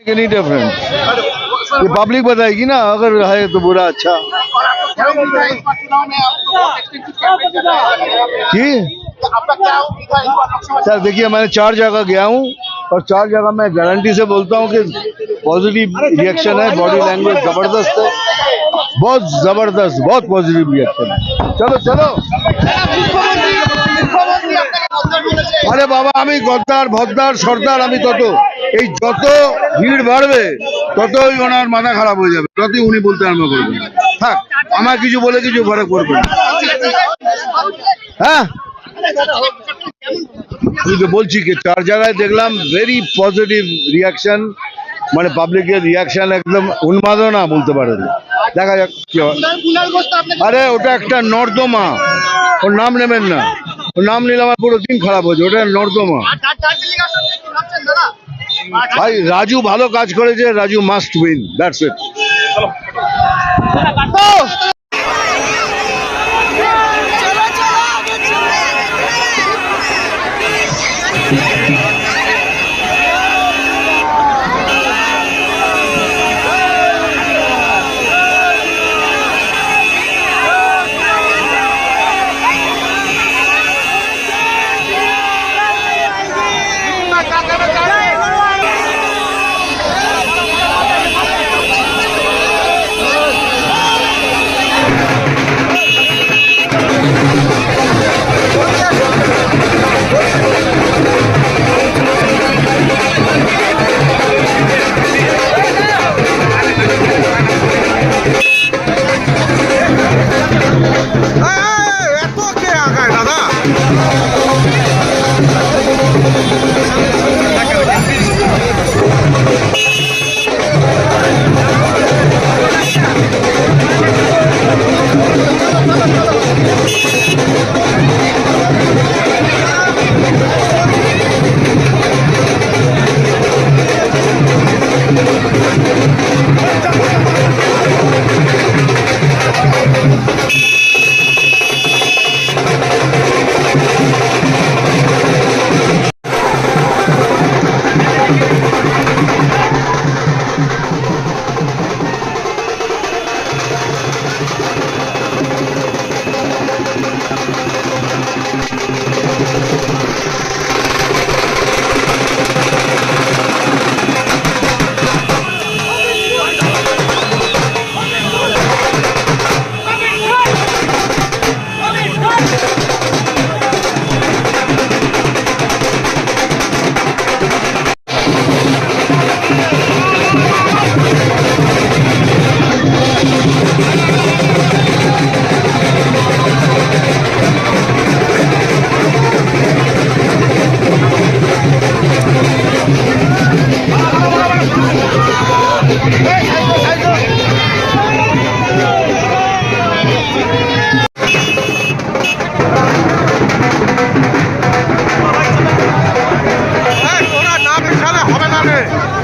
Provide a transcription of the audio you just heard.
Any difference ये public बताएगी ना अगर है तो बुरा अच्छा। कि? सर देखिए मैंने चार जगह गया हूँ और चार जगह मैं गारंटी से बोलता हूँ कि पॉजिटिव रिएक्शन है बॉडी लैंग्वेज ज़बरदस्त है। बहुत ज़बरदस्त बहुत पॉजिटिव रिएक्शन है। चलो चलो। আরে বাবা আমি গদ্দার ভদ্দার সর্দার আমি তত। এই যত ভিড় বাড়বে ততই ওনার মাথা খারাপ হয়ে যাবে ততই উনি বলতে আরম্ভ করবেন। থাক আমার কিছু বলে কিছু ফরক পড়বে হ্যাঁ? আমি তো বলছি কি চার জায়গায় দেখলাম ভেরি পজিটিভ রিয়াকশন মানে পাবলিকের রিয়াকশন একদম উন্মাদনা বলতে পারেন। দেখা যাক কি আরে ওটা একটা নর্দমা ওর নাম নেবেন না। নাম নিলে আমার পুরো দিন খারাপ হয়েছে ওটা নর্দমা। ভাই রাজু ভালো কাজ করেছে Raju must win that's it Dale.